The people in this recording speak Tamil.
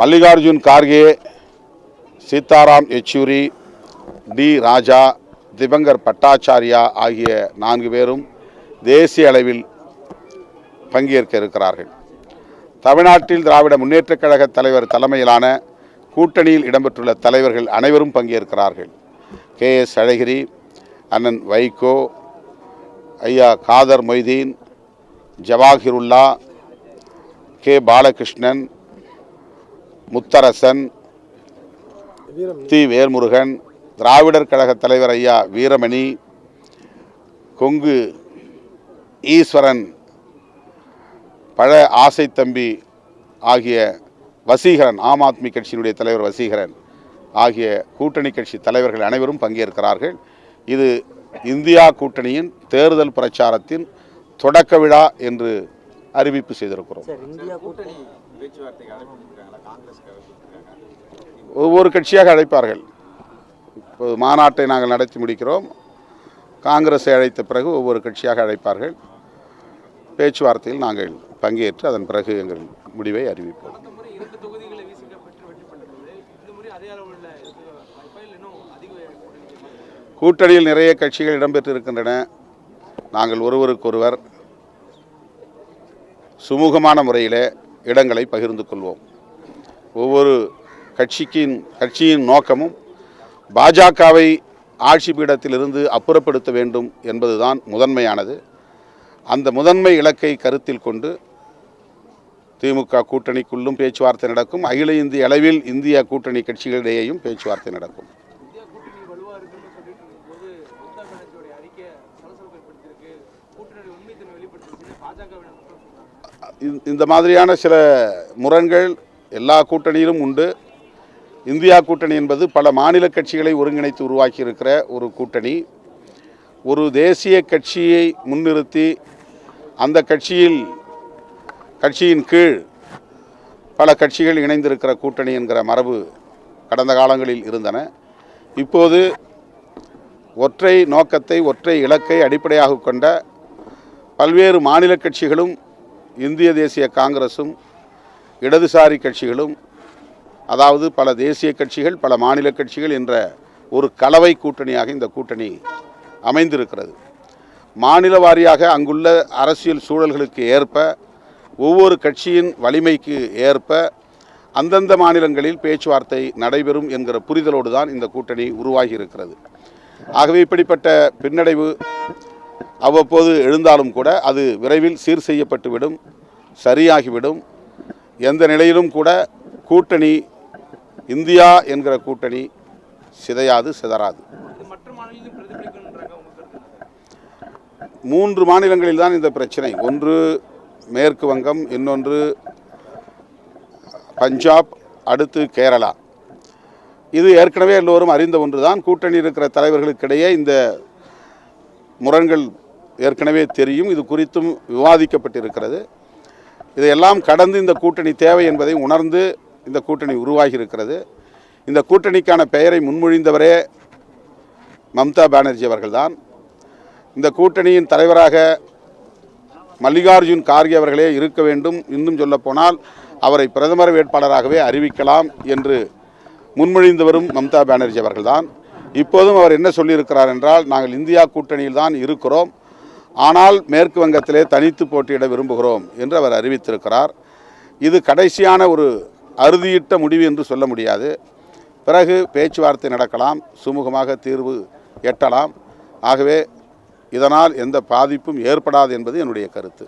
மல்லிகார்ஜுன் கார்கே சீதாராம் யெச்சூரி டி ராஜா திபங்கர் பட்டாச்சாரியா ஆகிய நான்கு பேரும் தேசிய அளவில் பங்கேற்க இருக்கிறார்கள். தமிழ்நாட்டில் திராவிட முன்னேற்றக் கழக தலைவர் தலைமையிலான கூட்டணியில் இடம்பெற்றுள்ள தலைவர்கள் அனைவரும் பங்கேற்கிறார்கள். கே எஸ் அழகிரி அண்ணன் வைகோ ஐயா காதர் மொய்தீன் ஜவாஹிருல்லா கே பாலகிருஷ்ணன் முத்தரசன் தி வேல்முருகன் திராவிடர் கழக தலைவர் ஐயா வீரமணி கொங்கு ஈஸ்வரன் பழ ஆசை தம்பி ஆகிய வசீகரன் ஆம் ஆத்மி கட்சியினுடைய தலைவர் வசீகரன் ஆகிய கூட்டணி கட்சி தலைவர்கள் அனைவரும் பங்கேற்கிறார்கள். இது இந்தியா கூட்டணியின் தேர்தல் பிரச்சாரத்தின் தொடக்க விழா என்று அறிவிப்பு செய்திருக்கிறோம். ஒவ்வொரு கட்சியாக அழைப்பார்கள். இப்போ மாநாட்டை நாங்கள் நடத்தி முடிக்கிறோம். காங்கிரஸை அழைத்த பிறகு ஒவ்வொரு கட்சியாக அழைப்பார்கள். பேச்சுவார்த்தையில் நாங்கள் பங்கேற்று அதன் பிறகு எங்கள் முடிவை அறிவிப்போம். கூட்டணியில் நிறைய கட்சிகள் இடம்பெற்று இருக்கின்றன நாங்கள் ஒருவருக்கொருவர் சுமூகமான முறையில் இடங்களை பகிர்ந்து கொள்வோம். ஒவ்வொரு கட்சிக்கின் கட்சியின் நோக்கமும் பாஜகவை ஆட்சி பீடத்திலிருந்து அப்புறப்படுத்த வேண்டும் என்பதுதான் முதன்மையானது. அந்த முதன்மை இலக்கை கருத்தில் கொண்டு திமுக கூட்டணிக்குள்ளும் பேச்சுவார்த்தை நடக்கும். அகில இந்திய அளவில் இந்திய கூட்டணி கட்சிகளிடையேயும் பேச்சுவார்த்தை நடக்கும். பாஜகவினர் இந்த- மாதிரியான சில முரண்கள் எல்லா கூட்டணியிலும் உண்டு. இந்தியா கூட்டணி என்பது பல மாநில கட்சிகளை ஒருங்கிணைத்து உருவாக்கியிருக்கிற ஒரு கூட்டணி. ஒரு தேசிய கட்சியை முன்னிறுத்தி அந்த கட்சியில் கட்சியின் கீழ் பல கட்சிகள் இணைந்திருக்கிற கூட்டணி என்கிற மரபு கடந்த காலங்களில் இருந்தன. இப்போது ஒற்றை நோக்கத்தை ஒற்றை இலக்கை அடிப்படையாக கொண்ட பல்வேறு மாநில கட்சிகளும் இந்திய தேசிய காங்கிரஸும் இடதுசாரி கட்சிகளும் அதாவது பல தேசிய கட்சிகள் பல மாநில கட்சிகள் என்ற ஒரு கலவை கூட்டணியாக இந்த கூட்டணி அமைந்திருக்கிறது. மாநில வாரியாக அங்குள்ள அரசியல் சூழல்களுக்கு ஏற்ப ஒவ்வொரு கட்சியின் வலிமைக்கு ஏற்ப அந்தந்த மாநிலங்களில் பேச்சுவார்த்தை நடைபெறும் என்கிற புரிதலோடு தான் இந்த கூட்டணி உருவாகி இருக்கிறது ஆகவே இப்படிப்பட்ட பின்னடைவு அவ்வப்போது எழுந்தாலும் கூட அது விரைவில் சீர் செய்யப்பட்டுவிடும் சரியாகிவிடும். எந்த நிலையிலும் கூட கூட்டணி இந்தியா என்கிற கூட்டணி சிதையாது சிதறாது. மூன்று மாநிலங்களில் தான் இந்த பிரச்சனை. ஒன்று மேற்கு வங்கம் இன்னொன்று பஞ்சாப் அடுத்து கேரளா. இது ஏற்கனவே எல்லோரும் அறிந்த ஒன்றுதான். கூட்டணி இருக்கிற தலைவர்களுக்கிடையே இந்த முரண்கள் ஏற்கனவே தெரியும். இது குறித்தும் விவாதிக்கப்பட்டிருக்கிறது. இதையெல்லாம் கடந்து இந்த கூட்டணி தேவை என்பதை உணர்ந்து இந்த கூட்டணி உருவாகி இருக்கிறது இந்த கூட்டணிக்கான பெயரை முன்மொழிந்தவரே மம்தா பானர்ஜி அவர்கள்தான். இந்த கூட்டணியின் தலைவராக மல்லிகார்ஜுன் கார்கே அவர்களே இருக்க வேண்டும். இன்னும் சொல்லப்போனால் அவரை பிரதமர் வேட்பாளராகவே அறிவிக்கலாம் என்று முன்மொழிந்தவரும் மம்தா பானர்ஜி அவர்கள்தான். இப்போதும் அவர் என்ன சொல்லியிருக்கிறார் என்றால் நாங்கள் இந்தியா கூட்டணியில் தான் இருக்கிறோம். ஆனால் மேற்கு வங்கத்திலே தனித்து போட்டியிட விரும்புகிறோம் என்று அவர் அறிவித்திருக்கிறார். இது கடைசியான ஒரு அறுதியிட்ட முடிவு என்று சொல்ல முடியாது. பிறகு பேச்சுவார்த்தை நடக்கலாம் சுமூகமாக தீர்வு எட்டலாம். ஆகவே இதனால் எந்த பாதிப்பும் ஏற்படாது என்பது என்னுடைய கருத்து.